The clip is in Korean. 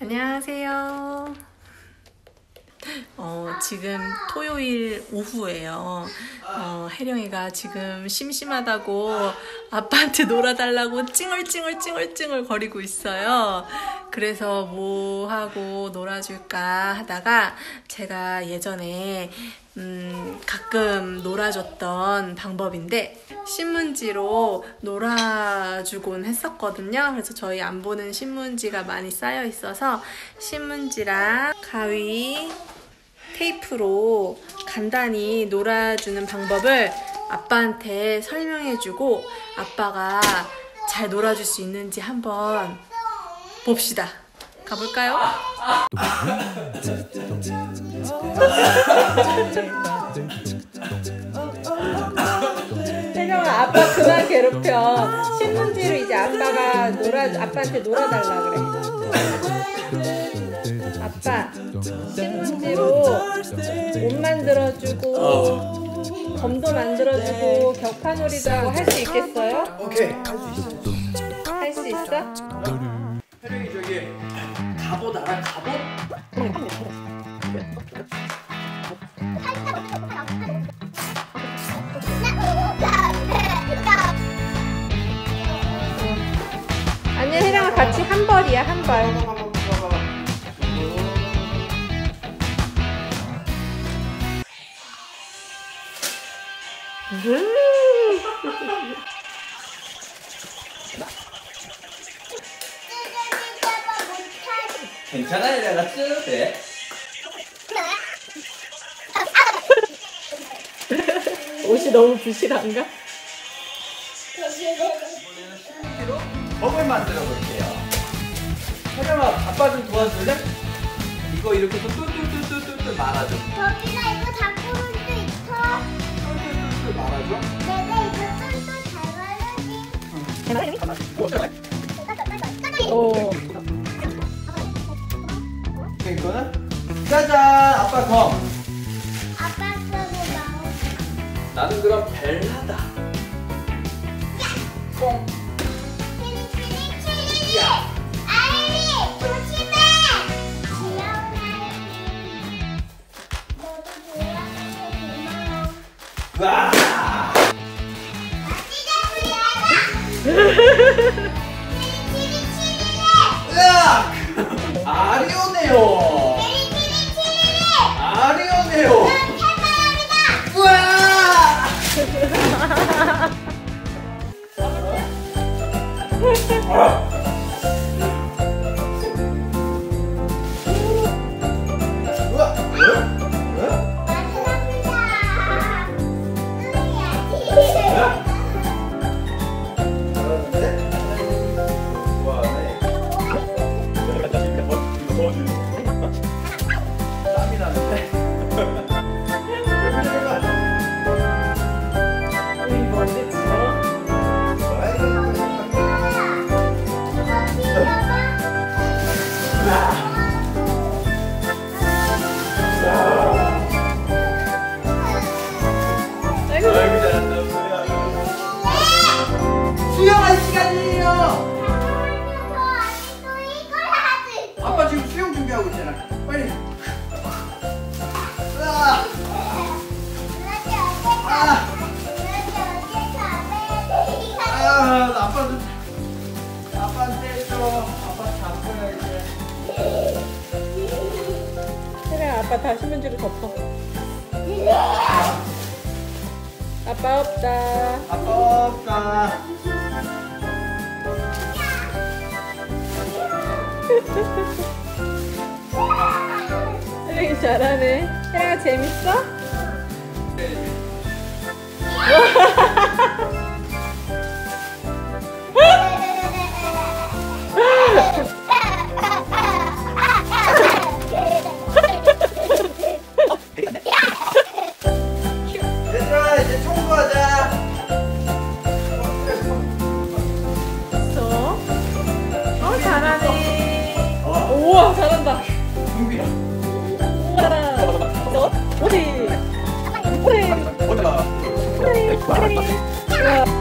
안녕하세요. 어, 지금 토요일 오후예요. 어, 혜령이가 지금 심심하다고 아빠한테 놀아달라고 찡얼찡얼찡얼찡얼 거리고 있어요. 그래서 뭐 하고 놀아줄까 하다가 제가 예전에 음, 가끔 놀아줬던 방법인데 신문지로 놀아주곤 했었거든요. 그래서 저희 안 보는 신문지가 많이 쌓여 있어서 신문지랑 가위, 테이프로 간단히 놀아주는 방법을 아빠한테 설명해주고 아빠가 잘 놀아줄 수 있는지 한번 봅시다. 가볼까요? 혜령아 아빠 그만 괴롭혀 신문지로 이제 아빠가 놀아 아빠한테 놀아달라 그래 아빠 신문 지로 옷 만들어주고 검도 만들어주고 격파놀이도 하고 할 수 있겠어요? 오케이. 할 수 있어? 혜령이 저기 갑옷 알아? 갑옷? 아니야 혜령아 같이 한 벌이야 한벌 괜찮아요, 내가 써도 돼. 옷이 너무 부실한가? 법을 만들어 볼게요. 혜령아, 아빠 좀 도와줄래? 이거 이렇게 해서 뚜뚜뚜뚜뚜 말아줘. 거기가 이거 올수 이거는 짜잔, 아빠 검. 아빠 쓰고 나오. 나는 그럼. 치리 치리 치리. 야. 아이리 조심해. 귀여운 아이리. 너도 좋아해서 고마워. 와. 으악! 아리 오네요. 아리오네요. 우와! 하고 있잖아. 빨리. 으아, 아, 나 아빠 좀 아빠한테 해줘 아빠 잡고야 이제. 그래 아빠 다시 문지로 덮어. 아빠 없다. 아빠 없다 잘하네 혜령아 재밌어? 얘 バイバ。